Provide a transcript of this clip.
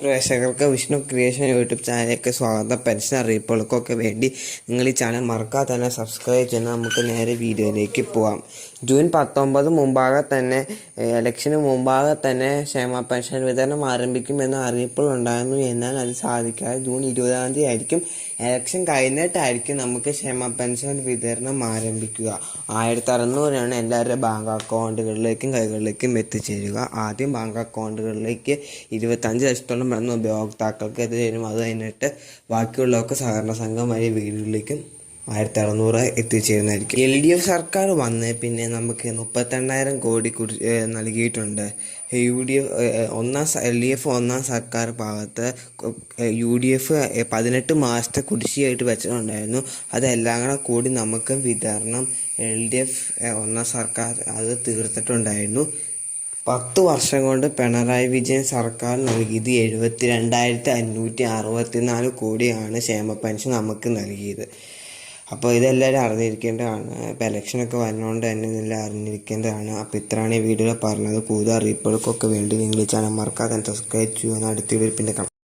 പ്രേക്ഷകർക്ക് Vishnu creation YouTube ചാനലിലേക്ക് സ്വാഗതം. പെൻഷൻ അറിയിപ്പുകൾക്കൊക്കെ വേണ്ടി നിങ്ങൾ ഈ ചാനൽ മറക്കാതെ തന്നെ സബ്സ്ക്രൈബ് ചെയ്യണം നമുക്ക് നേരെ വീഡിയോയിലേക്ക് പോവാം. ജൂൺ പത്തൊമ്പത് മുമ്പാകെ തന്നെ ഇലക്ഷന് മുമ്പാകെ തന്നെ ക്ഷേമ പെൻഷൻ വിതരണം ആരംഭിക്കുമെന്ന അറിയിപ്പുകൾ ഉണ്ടായിരുന്നു. എന്നാൽ അത് സാധിക്കാതെ ജൂൺ ഇരുപതാം തീയതി ആയിരിക്കും. ഇലക്ഷൻ കഴിഞ്ഞിട്ടായിരിക്കും നമുക്ക് ക്ഷേമ പെൻഷൻ വിതരണം ആരംഭിക്കുക. ആയിരത്തി അറുന്നൂറാണ് എല്ലാവരുടെ ബാങ്ക് അക്കൗണ്ടുകളിലേക്കും കൈകളിലേക്കും എത്തിച്ചേരുക. ആദ്യം ബാങ്ക് അക്കൗണ്ടുകളിലേക്ക് ഇരുപത്തഞ്ച് ലക്ഷത്തോളം വരുന്ന ഉപഭോക്താക്കൾക്ക് ഉപയോക്താക്കൾക്ക് തരും അത് കഴിഞ്ഞിട്ട് ബാക്കിയുള്ളവർക്ക് സഹകരണ സംഘം വഴി വീടുകളിലേക്കും ആയിരത്തി അറുന്നൂറ് എത്തിച്ചേരുന്നതായിരിക്കും. എൽ ഡി എഫ് സർക്കാർ വന്ന് പിന്നെ നമുക്ക് മുപ്പത്തെണ്ണായിരം കോടി നൽകിയിട്ടുണ്ട്. യു ഡി എഫ് ഒന്നാം എൽ ഡി എഫ് ഒന്നാം സർക്കാർ ഭാഗത്ത് യു ഡി എഫ് പതിനെട്ട് മാസത്തെ കുടിശ്ശിയായിട്ട് വെച്ചിട്ടുണ്ടായിരുന്നു. അതെല്ലാം കൂടെ കൂടി നമുക്ക് വിതരണം എൽ ഡി എഫ് ഒന്നാം സർക്കാർ അത് തീർത്തിട്ടുണ്ടായിരുന്നു. പത്ത് വർഷം കൊണ്ട് പിണറായി വിജയൻ സർക്കാർ നൽകിയത് എഴുപത്തി രണ്ടായിരത്തി അഞ്ഞൂറ്റി അറുപത്തിനാല് കോടിയാണ് ക്ഷേമ പെൻഷൻ നമുക്ക് നൽകിയത്. അപ്പോൾ ഇതെല്ലാവരും അറിഞ്ഞിരിക്കേണ്ടതാണ്. ഇപ്പോൾ ഇലക്ഷനൊക്കെ വരുന്നതുകൊണ്ട് തന്നെ ഇതെല്ലാം അറിഞ്ഞിരിക്കേണ്ടതാണ്. അപ്പോൾ ഇത്രയാണ് ഈ വീഡിയോയിൽ പറഞ്ഞത്. കൂടുതൽ അറിയിപ്പുകൾക്കൊക്കെ വേണ്ടി നിങ്ങൾ ചാനൽ മറക്കാതെ സബ്സ്ക്രൈബ് ചെയ്യുമെന്ന് അടുത്ത വീഡിയോ പിന്നെ കാണാം.